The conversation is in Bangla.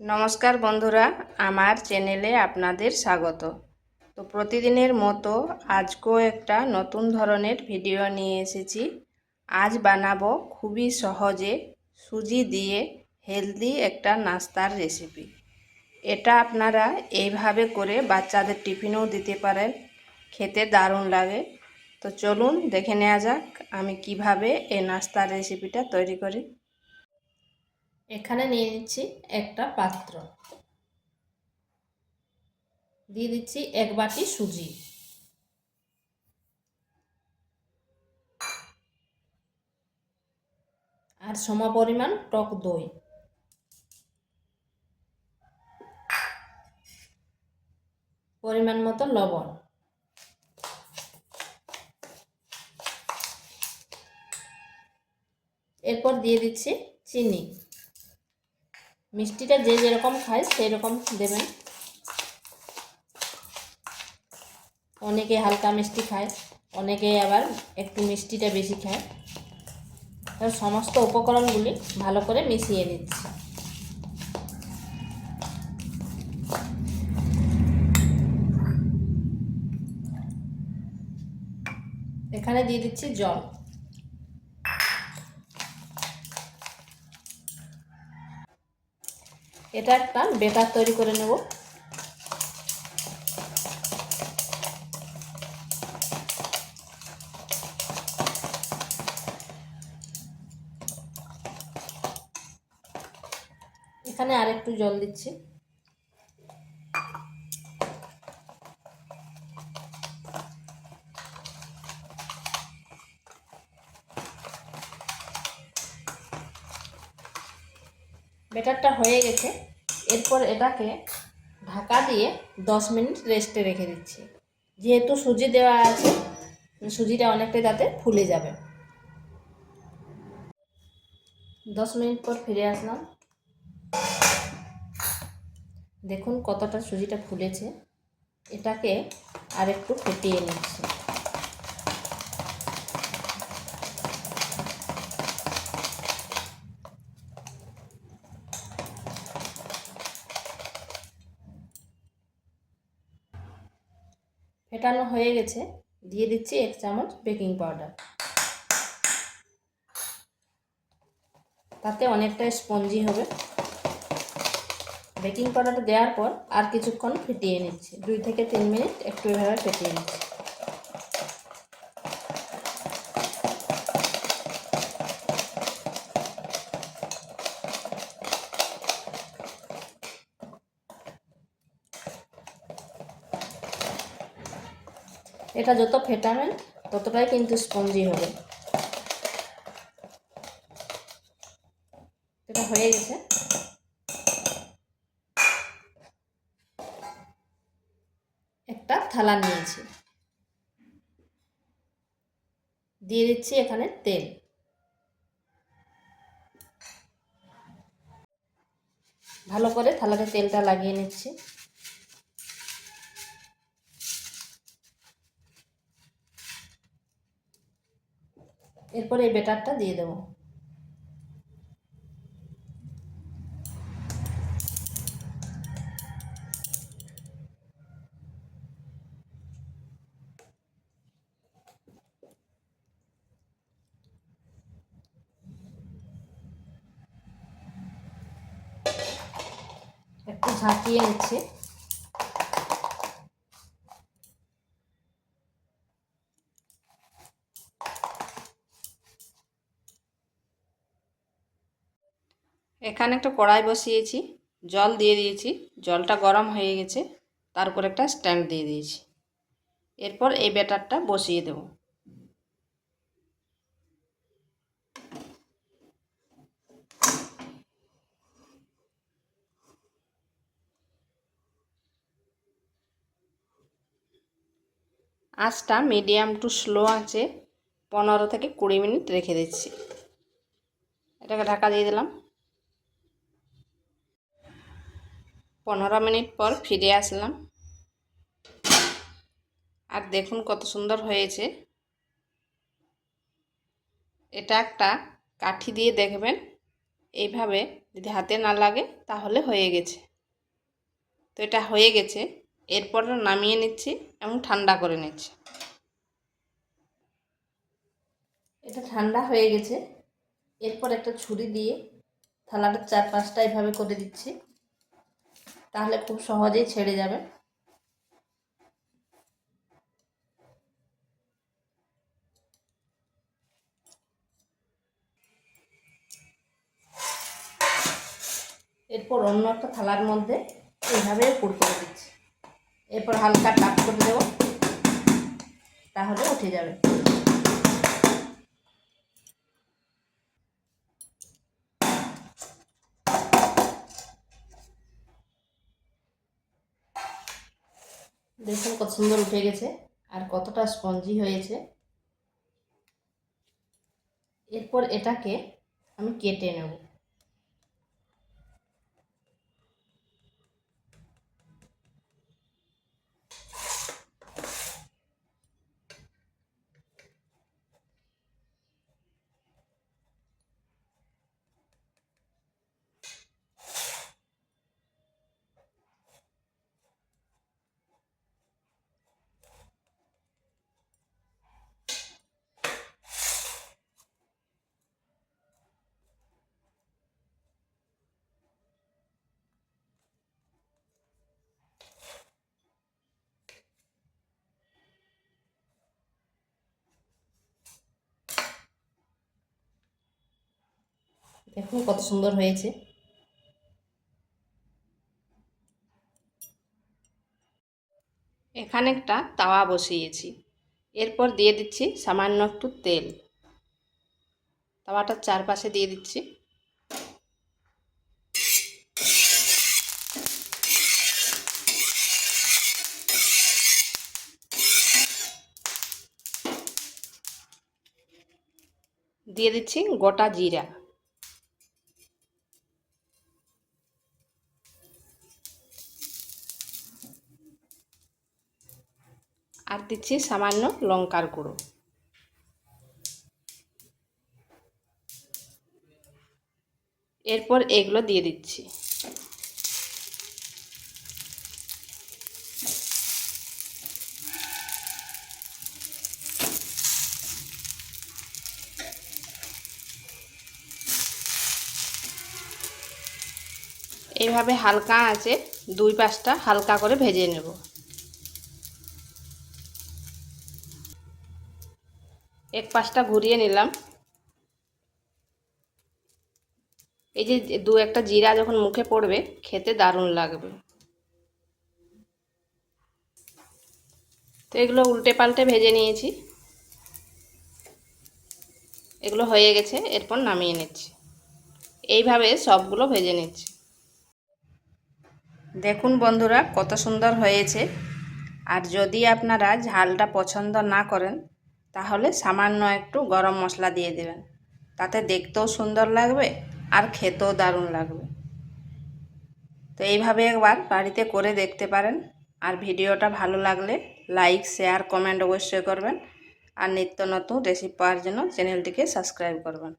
নমস্কার বন্ধুরা, আমার চ্যানেলে আপনাদের স্বাগত। তো প্রতিদিনের মতো আজকেও একটা নতুন ধরনের ভিডিও নিয়ে এসেছি। আজ বানাবো খুবই সহজে সুজি দিয়ে হেলদি একটা নাস্তার রেসিপি। এটা আপনারা এইভাবে করে বাচ্চাদের টিফিনও দিতে পারেন। খেতে দারুণ লাগে। তো চলুন দেখে নেওয়া যাক আমি কীভাবে এই নাস্তার রেসিপিটা তৈরি করি। এখানে নিয়ে নিচ্ছি একটা পাত্র। দিয়ে দিচ্ছি এক বাটি সুজি। আর সম পরিমাণ টক দই। পরিমাণ মতো লবণ। এরপর দিয়ে দিচ্ছি চিনি। মিষ্টিটা যে যেরকম খায় সেই রকম দেবেন। অনেকে হালকা মিষ্টি খায়, অনেকে আবার একটু মিষ্টিটা বেশি খায়। তো সমস্ত উপকরণগুলি ভালো করে মিশিয়ে নিচ্ছি। এখানে দিয়ে দিচ্ছি জল। এটা একটা বেটার তৈরি করে নেব। এখানে আর একটু জল দিচ্ছি। বেটারটা হয়ে গেছে। এরপর এটাকে ঢাকা দিয়ে দশ মিনিট রেস্টে রেখে দিচ্ছি। যেহেতু সুজি দেওয়া আছে, সুজিটা অনেকটাই তাতে ফুলে যাবে। দশ মিনিট পর ফিরে আসলাম। দেখুন কতটা সুজিটা ফুলেছে। এটাকে আরেকটু ফেটিয়ে নিচ্ছি। ফেটানো হয়ে গেছে, দিয়ে দিচ্ছি এক চামচ বেকিং পাউডার তাতে অনেকটা স্পঞ্জি হবে। বেকিং পাউডারটা দেওয়ার পর আর কিছুক্ষণ ফেটিয়ে নিচ্ছি। দুই থেকে তিন মিনিট একটু এভাবে ফেটিয়ে নিচ্ছি। এটা যত ফেটাবেন, ততটাই কিন্তু স্পঞ্জি হবে। এটা হয়ে গেছে। একটা থালা নিয়েছি। দিয়ে দিচ্ছি এখানে তেল। ভালো করে থালাতে তেলটা লাগিয়ে নিচ্ছি। এরপর এই বেটারটা দিয়ে দেবো। একটু ঝাঁকিয়ে নিচ্ছে। এখানে একটা কড়াই বসিয়েছি, জল দিয়ে দিয়েছি, জলটা গরম হয়ে গেছে তার উপর একটা স্ট্যান্ড দিয়ে দিয়েছি। এরপর এই ব্যাটারটা বসিয়ে দেব। আঁচটা মিডিয়াম টু স্লো আছে পনেরো থেকে কুড়ি মিনিট রেখে দিচ্ছি। এটাকে ঢাকা দিয়ে দিলাম। পনেরো মিনিট পর ফিরে আসলাম। আর দেখুন কত সুন্দর হয়েছে। এটা একটা কাঠি দিয়ে দেখবেন। এইভাবে যদি হাতে না লাগে তাহলে হয়ে গেছে। তো এটা হয়ে গেছে। এরপর নামিয়ে নিচ্ছি এবং ঠান্ডা করে নিচ্ছি। এটা ঠান্ডা হয়ে গেছে। এরপর একটা ছুরি দিয়ে থালাটার চার পাঁচটা এভাবে করে দিচ্ছি। তাহলে খুব সহজেই ছেড়ে যাবে। এরপর অন্য একটা থালার মধ্যে এইভাবে পুর করে দিচ্ছি। এরপর হালকা টাপ করে দেবো। তাহলে উঠে যাবে। দেখুন কত সুন্দর উঠে গেছে আর কতটা স্পঞ্জি হয়েছে। এরপর এটাকে আমি কেটে নেব। দেখুন কত সুন্দর হয়েছে। এখানে একটা তাওয়া বসিয়েছি। এরপর দিয়ে দিচ্ছি সামান্য একটু তেল। তাওয়াটার চারপাশে দিয়ে দিচ্ছি। দিয়ে দিচ্ছি গোটা জিরা। আর দিচ্ছি সামান্য লঙ্কার গুঁড়ো। এরপর এগুলো দিয়ে দিচ্ছি। এইভাবে হালকা আছে দুই পাশটা হালকা করে ভেজে নেব। এক পাশটা ঘুরিয়ে নিলাম। এই যে দু একটা জিরা যখন মুখে পড়বে, খেতে দারুণ লাগবে। তো এগুলো উল্টে পাল্টে ভেজে নিয়েছি। এগুলো হয়ে গেছে, এরপর নামিয়ে নিচ্ছি। এইভাবে সবগুলো ভেজে নিচ্ছি। দেখুন বন্ধুরা, কত সুন্দর হয়েছে। আর যদি আপনারা ঝালটা পছন্দ না করেন তাহলে সামান্য একটু গরম মশলা দিয়ে দেবেন। তাতে দেখতেও সুন্দর লাগবে আর খেতেও দারুণ লাগবে। তো এইভাবে একবার বাড়িতে করে দেখতে পারেন। আর ভিডিওটা ভালো লাগলে লাইক, শেয়ার, কমেন্ট অবশ্যই করবেন। আর নিত্য নতুন রেসিপি পাওয়ার জন্য চ্যানেলটিকে সাবস্ক্রাইব করবেন।